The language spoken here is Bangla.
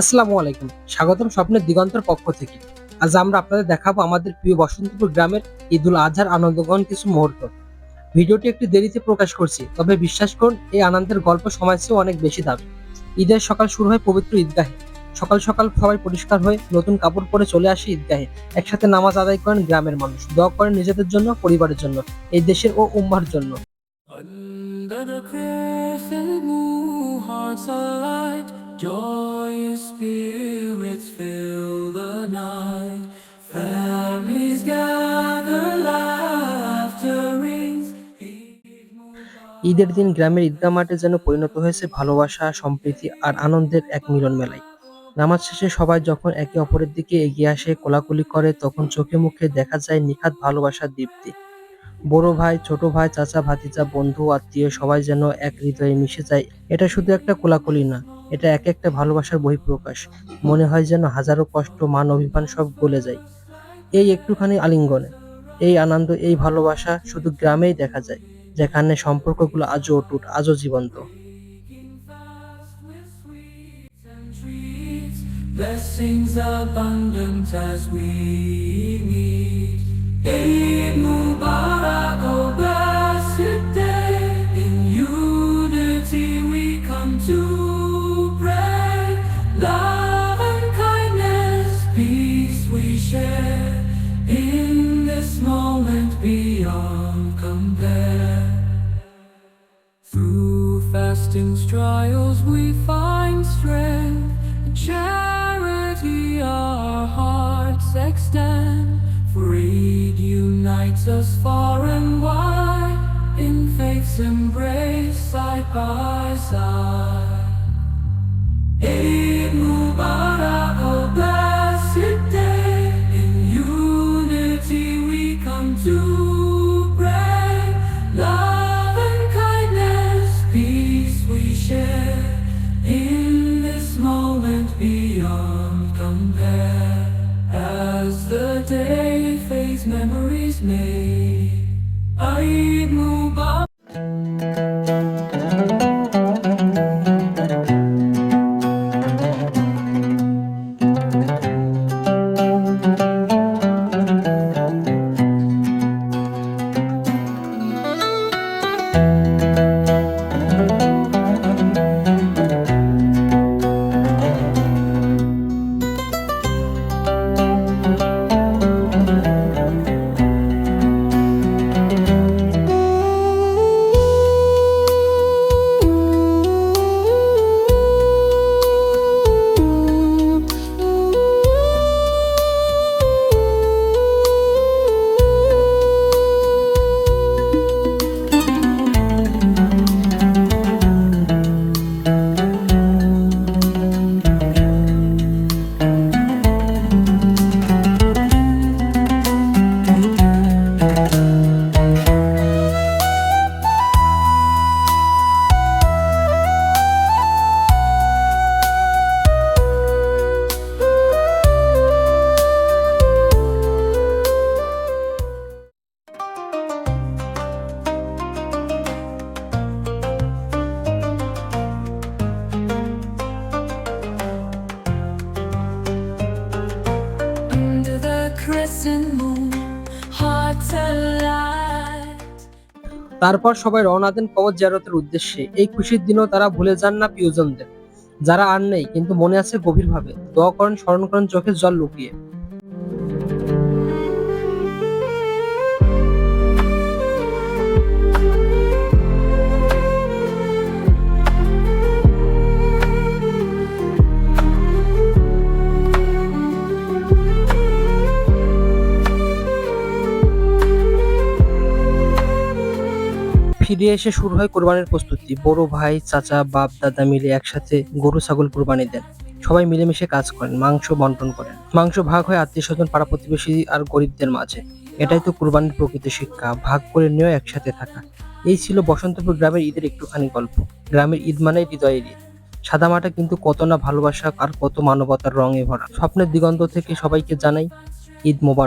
আসসালামু আলাইকুম। স্বাগতম স্বপ্নের দিগন্তের পক্ষ থেকে। আজ আমরা আপনাদের দেখাবো আমাদের প্রিয় বসন্তপুর গ্রামের ঈদুল আজহার আনন্দগণ কিছু মুহূর্ত। ভিডিওটি একটু দেরিতে প্রকাশ করছি, তবে বিশ্বাস করুন, এই আনন্দের গল্প সময় চেয়েও অনেক বেশি দামি। ঈদের সকাল শুরু হয় পবিত্র ঈদগাহে। সকাল সকাল সবাই পরিষ্কার হয়ে নতুন কাপড় পরে চলে আসে ঈদগাহে। একসাথে নামাজ আদায় করেন গ্রামের মানুষ। দোয়া করেন নিজেদের জন্য, পরিবারের জন্য, এই দেশের ও উম্মার জন্য। Under ঈদের দিন গ্রামের ঈদগাহ মাঠে যেন পরিণত হয়েছে ভালোবাসা, সম্প্রীতি আর আনন্দের এক মিলন মেলায়। নামাজ শেষে সবাই যখন একে অপরের দিকে এগিয়ে আসে, কোলাকুলি করে, তখন চোখে মুখে দেখা যায় নিখাত ভালোবাসার দীপ্তি। বড় ভাই, ছোট ভাই, চাচা, ভাতিজা, বন্ধু, আত্মীয় সবাই যেন এক হৃদয়ে মিশে যায়। এটা শুধু একটা কোলাকুলি না, এটা এক একটা ভালোবাসার বহিঃপ্রকাশ। মনে হয় যেন হাজারো কষ্ট, মান, অভিমান সব গলে যায়। এই একটুখানি আলিঙ্গনে, এই আনন্দ, এই ভালোবাসা শুধু গ্রামেই দেখা যায়। যেখানে সম্পর্কগুলো আজও অটুট আজও জীবন্ত blessings abundant as we need. Eid fasting's trials we find strength, charity our hearts extend. For Eid unites us far and wide, in faith's embrace side by side. Beyond compare. As the তারপর সবাই রওনা দেন কবর জিয়ারতের উদ্দেশ্যে। এই খুশির দিনও তারা ভুলে যান না প্রিয়জনদের। যারা আর নেই, কিন্তু মনে আছে গভীরভাবে। দোয়া করেন, স্মরণ করেন, চোখের জল লুকিয়ে। ফিরে এসে শুরু হয় কোরবানির প্রস্তুতি। বড় ভাই, চাচা, বাপ, দাদা মিলে একসাথে গরু, ছাগল কোরবানি দেন। সবাই মিলেমিশে কাজ করেন, মাংস বন্টন করেন। মাংস ভাগ হয় আত্মীয় স্বজন পাড়া প্রতিবেশী আর গরিবদের মাঝে। এটাই তো কোরবানির প্রকৃত শিক্ষা, ভাগ করে নিয়েও একসাথে থাকা। এই ছিল বসন্তপুর গ্রামের ঈদের একটুখানি গল্প। গ্রামের ঈদ মানে হৃদয়ের ঈদ। সাদা মাটা কিন্তু কত না ভালোবাসা আর কত মানবতার রঙে ভরা। স্বপ্নের দিগন্ত থেকে সবাইকে জানাই ঈদ মোবারক।